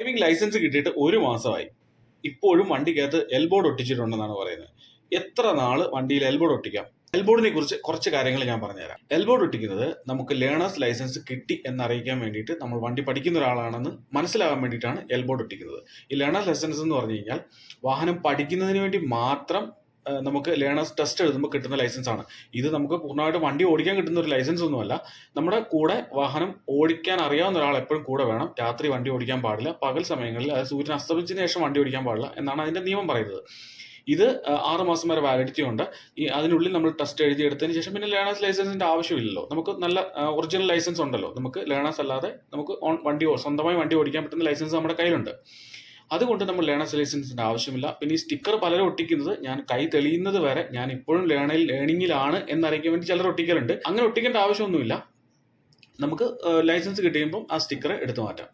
Driving licence കിട്ടിയിട്ട് ഒരു മാസമായി. ഇപ്പോഴും വണ്ടിക്കകത്ത് എൽബോർഡ് ഒട്ടിച്ചിട്ടുണ്ടെന്നാണ് പറയുന്നത്. എത്ര നാൾ വണ്ടിയിൽ എൽബോർഡ് ഒട്ടിക്കാം? എൽബോർഡിനെ കുറിച്ച് കുറച്ച് കാര്യങ്ങൾ ഞാൻ പറഞ്ഞുതരാം. എൽബോർഡ് ഒട്ടിക്കുന്നത് നമുക്ക് ലേണേഴ്സ് ലൈസൻസ് കിട്ടി എന്നറിയിക്കാൻ വേണ്ടിയിട്ട് നമ്മൾ വണ്ടി പഠിക്കുന്ന ഒരാളാണെന്ന് മനസ്സിലാകാൻ വേണ്ടിയിട്ടാണ് എൽബോർഡ് ഒട്ടിക്കുന്നത്. ഈ ലേണേഴ്സ് ലൈസൻസ് എന്ന് പറഞ്ഞു കഴിഞ്ഞാൽ വാഹനം പഠിക്കുന്നതിന് വേണ്ടി മാത്രം നമുക്ക് ലേണേഴ്സ് ടെസ്റ്റ് എഴുതുമ്പോൾ കിട്ടുന്ന ലൈസൻസ് ആണ്. ഇത് നമുക്ക് പൂർണമായിട്ട് വണ്ടി ഓടിക്കാൻ കിട്ടുന്ന ഒരു ലൈസൻസ് ഒന്നുമല്ല. നമ്മുടെ കൂടെ വാഹനം ഓടിക്കാൻ അറിയാവുന്ന ഒരാൾ എപ്പോഴും കൂടെ വേണം. രാത്രി വണ്ടി ഓടിക്കാൻ പാടില്ല. പകൽ സമയങ്ങളിൽ അത് സൂര്യൻ അസ്തമിച്ചതിന് ശേഷം വണ്ടി ഓടിക്കാൻ പാടില്ല എന്നാണ് അതിന്റെ നിയമം പറയുന്നത്. ഇത് ആറ് മാസം വരെ വാലിഡിറ്റി ഉണ്ട്. ഈ അതിനുള്ളിൽ നമ്മൾ ടെസ്റ്റ് എഴുതി എടുത്തതിന് ശേഷം പിന്നെ ലേണേഴ്സ് ലൈസൻസിന്റെ ആവശ്യമില്ലല്ലോ. നമുക്ക് നല്ല ഒറിജിനൽ ലൈസൻസ് ഉണ്ടല്ലോ. നമുക്ക് ലേണേഴ്സ് അല്ലാതെ നമുക്ക് വണ്ടി സ്വന്തമായി വണ്ടി ഓടിക്കാൻ പറ്റുന്ന ലൈസൻസ് നമ്മുടെ കയ്യിലുണ്ട്. അതുകൊണ്ട് നമ്മൾ ലേണേഴ്സ് ലൈസൻസിന്റെ ആവശ്യമില്ല. പിന്നെ ഈ സ്റ്റിക്കർ പലരും ഒട്ടിക്കുന്നത് ഞാൻ കൈ തെളിയുന്നത് വരെ ഞാൻ ഇപ്പോഴും ലേണിൽ ലേണിങ്ങിലാണ് എന്നറിയിക്കാൻ വേണ്ടി ചിലർ ഒട്ടിക്കലുണ്ട്. അങ്ങനെ ഒട്ടിക്കേണ്ട ആവശ്യമൊന്നുമില്ല. നമുക്ക് ലൈസൻസ് കിട്ടിയുമ്പോൾ ആ സ്റ്റിക്കർ എടുത്തു മാറ്റാം.